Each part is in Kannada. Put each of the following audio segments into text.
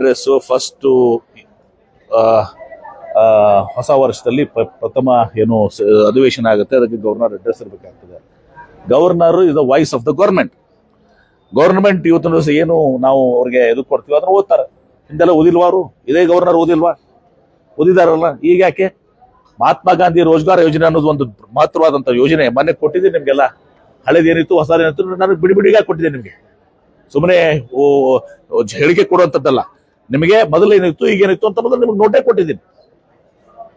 ಅಡ್ರೆಸ್ ಫಸ್ಟ್ ಹೊಸ ವರ್ಷದಲ್ಲಿ ಪ್ರಥಮ ಏನು ಅಧಿವೇಶನ ಆಗುತ್ತೆ, ಅದಕ್ಕೆ governor address ಇರಬೇಕಾಗ್ತದೆ governor is the voice of the government government ಇವತ್ತಿನ ದಿವಸ ಏನು ನಾವು ಅವ್ರಿಗೆ ಇದು ಕೊಡ್ತೀವಿ ಅದನ್ನ ಓದ್ತಾರೆ. ಹಿಂದೆಲ್ಲ ಓದಿಲ್ವಾರು ಇದೇ ಗವರ್ನರ್ ಓದಿಲ್ವಾ? ಓದಿದಾರಲ್ಲ? ಈಗ ಯಾಕೆ? ಮಹಾತ್ಮ ಗಾಂಧಿ ರೋಜ್ಗಾರ್ ಯೋಜನೆ ಅನ್ನೋದು ಒಂದು ಮಹತ್ವವಾದಂತ ಯೋಜನೆ. ಮೊನ್ನೆ ಕೊಟ್ಟಿದ್ದೀನಿ ನಿಮ್ಗೆಲ್ಲ. ಹಳೇದೇನಿತ್ತು, ಹೊಸದೇನಿತ್ತು, ನಾನು ಬಿಡಿ ಬಿಡಿಗೆ ಕೊಟ್ಟಿದ್ದೆ ನಿಮ್ಗೆ. ಸುಮ್ಮನೆ ಹೇಳಿಕೆ ಕೊಡುವಂಥದ್ದಲ್ಲ ನಿಮಗೆ ಮೊದಲು ಏನಿತ್ತು ಈಗ ಏನಿತ್ತು ಅಂತ ಮೊದಲು ನಿಮ್ಗೆ ನೋಟೇ ಕೊಟ್ಟಿದ್ದೀನಿ.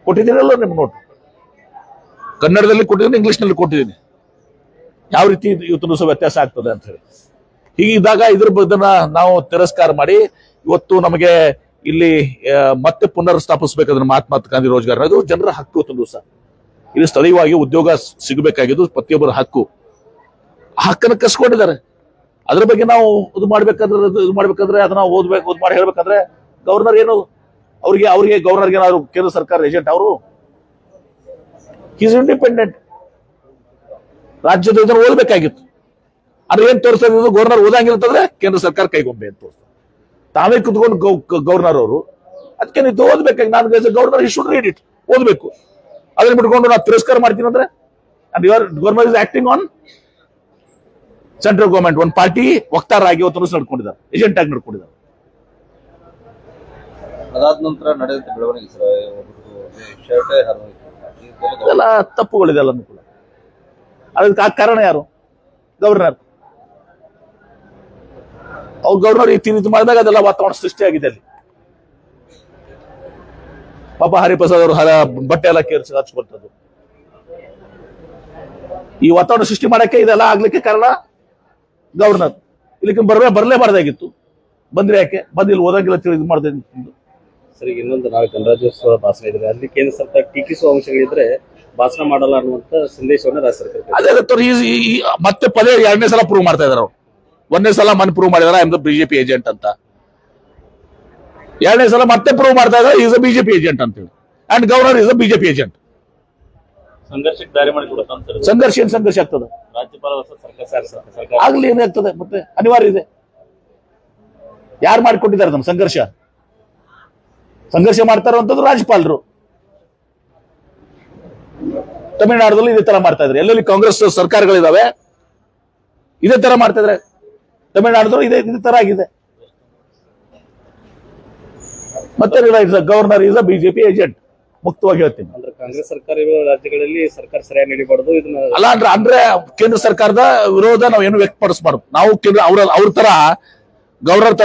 ಕೊಟ್ಟಿದ್ದೀನಲ್ಲ ನಿಮ್ಗೆ ನೋಟ್ ಕನ್ನಡದಲ್ಲಿ ಕೊಟ್ಟಿದ್ದೀನಿ, ಇಂಗ್ಲಿಷ್ನಲ್ಲಿ ಕೊಟ್ಟಿದ್ದೀನಿ. ಯಾವ ರೀತಿ ಇವತ್ತು ದಿವಸ ವ್ಯತ್ಯಾಸ ಆಗ್ತದೆ ಅಂತ ಹೇಳಿ. ಹೀಗಿದ್ದಾಗ ಇದ್ರ ಬದನ್ನ ನಾವು ತಿರಸ್ಕಾರ ಮಾಡಿ, ಇವತ್ತು ನಮಗೆ ಇಲ್ಲಿ ಮತ್ತೆ ಪುನರ್ ಸ್ಥಾಪಿಸಬೇಕಾದ್ರೆ ಮಹಾತ್ಮ ಗಾಂಧಿ ರೋಜ್ಗಾರ್ ಅದು ಜನರ ಹಕ್ಕು ಇವತ್ತು ದಿವಸ. ಇಲ್ಲಿ ಸ್ಥಳೀಯವಾಗಿ ಉದ್ಯೋಗ ಸಿಗಬೇಕಾಗಿದ್ದು ಪ್ರತಿಯೊಬ್ಬರ ಹಕ್ಕು. ಹಕ್ಕನ್ನು ಕಸ್ಕೊಂಡಿದ್ದಾರೆ. ಅದ್ರ ಬಗ್ಗೆ ನಾವು ಇದು ಮಾಡ್ಬೇಕಾದ್ರೆ, ಇದು ಮಾಡ್ಬೇಕಂದ್ರೆ ಅದನ್ನ ಓದ್ಬೇಕು ಓದ್ ಮಾಡಿ ಹೇಳ್ಬೇಕಂದ್ರೆ ಗವರ್ನರ್ ಏನು, ಅವ್ರಿಗೆ ಅವ್ರಿಗೆ ಗವರ್ನರ್ಗೆ ಏನಾದ್ರು ಕೇಂದ್ರ ಸರ್ಕಾರ ಏಜೆಂಟ್ ಅವರು ಈಸ್ ಇಂಡಿಪೆಂಡೆಂಟ್ ರಾಜ್ಯದ ಇದನ್ನು ಓದಬೇಕಾಗಿತ್ತು. ಆದ್ರೆ ಏನ್ ತೋರಿಸ್ತಾ ಇದ್ರು ಗವರ್ನರ್ ಓದಂಗಿಲ್ಲ ಅಂತಂದ್ರೆ ಕೇಂದ್ರ ಸರ್ಕಾರ ಕೈಗೊಂಬೆ ಅಂತ ತೋರಿಸ್ತಾರೆ. ತಾವೇ ಕುತ್ಕೊಂಡು ಗವರ್ನರ್ ಅವರು, ಅದಕ್ಕೆ ನೀವು ಓದ್ಬೇಕಾಗಿ ನಾನು ಗವರ್ನರ್ ಇಷ್ಟು ರೀಡ್ ಇಟ್ ಓದ್ಬೇಕು. ಅದನ್ನ ಬಿಟ್ಕೊಂಡು ನಾನು ತಿರಸ್ಕಾರ ಮಾಡ್ತೀನಿ ಅಂದ್ರೆ and your governor is acting on central government ಒಂದು ಪಾರ್ಟಿ ವಕ್ತಾರ ಆಗಿ ಇವತ್ತು ದಿವಸ ನಡ್ಕೊಂಡಿದ್ದಾರೆ ಏಜೆಂಟ್ ಆಗಿ ನಡ್ಕೊಂಡಿದ್ದಾರೆ. ಅದಾದ ನಂತರ ಬೆಳವಣಿಗೆ ಸರ್ ಇದೆಲ್ಲ ಇದೆಲ್ಲ ತಪ್ಪುಗಳಿದೆಲ್ಲ ಕೂಡ ಅದಕ್ಕೆ ಆ ಕಾರಣ ಯಾರು? ಗವರ್ನರ್. ಅವ್ರು ಗವರ್ನರ್ ಈ ರೀತಿ ಮಾಡಿದಾಗ ಅದೆಲ್ಲ ವಾತಾವರಣ ಸೃಷ್ಟಿಯಾಗಿದೆ ಅಲ್ಲಿ. ಪಾಪ ಹರಿಪ್ರಸಾದ್ ಅವರು ಹರ ಬಟ್ಟೆ ಎಲ್ಲ ಕೇರ್ಸಿ ಹಚ್ಕೊಳ್ತದ್ದು. ಈ ವಾತಾವರಣ ಸೃಷ್ಟಿ ಮಾಡಕ್ಕೆ ಇದೆಲ್ಲ ಆಗ್ಲಿಕ್ಕೆ ಕಾರಣ ಗವರ್ನರ್ ಇಲ್ಲಿಗೆ ಬರಲೇ ಬರಲೇಬಾರ್ದಾಗಿತ್ತು ಬಂದ್ರೆ ಯಾಕೆ? ಬಂದು ಇಲ್ಲಿ ಓದಂಗಿಲ್ಲ ತಿಳಿ ಇದು ಮಾಡಿದೆ ಸರ್ ಈಗ ಇನ್ನೊಂದು ನಾಳೆ ಗಣರಾಜ್ಯೋತ್ಸವ ಭಾಷಣ ಇದ್ರೆ ಅಲ್ಲಿ ಕೇಂದ್ರ ಸರ್ಕಾರ ಟೀಕಿಸುವ ಅಂಶಗಳಿದ್ರೆ ಭಾಷಣ ಮಾಡಲ್ಲ ಅನ್ನುವಂತ ಸಂದೇಶವನ್ನ ರಾಜ್ಯ ಸರ್ಕಾರ. ಅದೇ ಈ- ಮತ್ತೆ ಪದೇ ಎರಡನೇ ಸಲ ಪ್ರೂವ್ ಮಾಡ್ತಾ ಇದಾರೆ ಅವ್ರು. ಒಂದನೇ ಸಲ ಮನ್ ಪ್ರೂವ್ ಮಾಡಿದಾರ? ಐ ಬಿಜೆಪಿ ಏಜೆಂಟ್ ಅಂತ. ಎರಡನೇ ಸಲ ಮತ್ತೆ ಪ್ರೂವ್ ಮಾಡ್ತಾ ಇದ್ದಾರೆ ಈಸ್ ಅ ಬಿಜೆಪಿ ಏಜೆಂಟ್ ಅಂತ ಹೇಳಿ and governor is a BJP agent ಸಂಘರ್ಷಕ್ಕೆ ದಾರಿ ಸಂಘರ್ಷ ಏನ್ ಸಂಘರ್ಷ ಆಗ್ತದೆ? ರಾಜ್ಯಪಾಲ ಸರ್ಕಾರ ಸರ್- ಸರ್ಕಾರ ಆಗ್ಲಿ ಏನಾಗ್ತದೆ ಮತ್ತೆ ಅನಿವಾರ್ಯ ಇದೆ. ಯಾರು ಮಾಡಿಕೊಟ್ಟಿದ್ದಾರೆ ನಮ್ಮ ಸಂಘರ್ಷ? ಸಂಘರ್ಷ ಮಾಡ್ತಾರೋ ಅಂತದ್ದು ರಾಜ್ಯಪಾಲರು. ತಮಿಳುನಾಡದಲ್ಲಿ ಇದೇ ತರ ಮಾಡ್ತಾ ಇದ್ದಾರೆ. ಎಲ್ಲೆಲ್ಲಿ ಕಾಂಗ್ರೆಸ್ ಸರ್ಕಾರಗಳಿದಾವೆ ಇದೇ ತರ ಮಾಡ್ತಾ ಇದ್ದಾರೆ. ತಮಿಳುನಾಡದಲ್ಲೂ ಇದೇ ಇದೇ ತರ ಆಗಿದೆ. ಮತ್ತೆ governor is a BJP agent ಮುಕ್ತವಾಗಿ ಹೇಳ್ತೀನಿ. ಅಂದ್ರೆ ಕಾಂಗ್ರೆಸ್ ಸರ್ಕಾರ ಇರುವ ರಾಜ್ಯಗಳಲ್ಲಿ ಸರ್ಕಾರ ಸರಿಯಾಗಿ ನಡಿಬಾರ್ದು ಇದನ್ನ ಅಲ್ಲ ಅಂದ್ರೆ ಅಂದ್ರೆ ಕೇಂದ್ರ ಸರ್ಕಾರದ ವಿರೋಧ ನಾವು ಏನು ವ್ಯಕ್ತಪಡಿಸಬಾರ್ದು. ನಾವು ಕೇಂದ್ರ ಅವ್ರ ಅವ್ರ ತರ ಗವರ್ನರ್ ತರ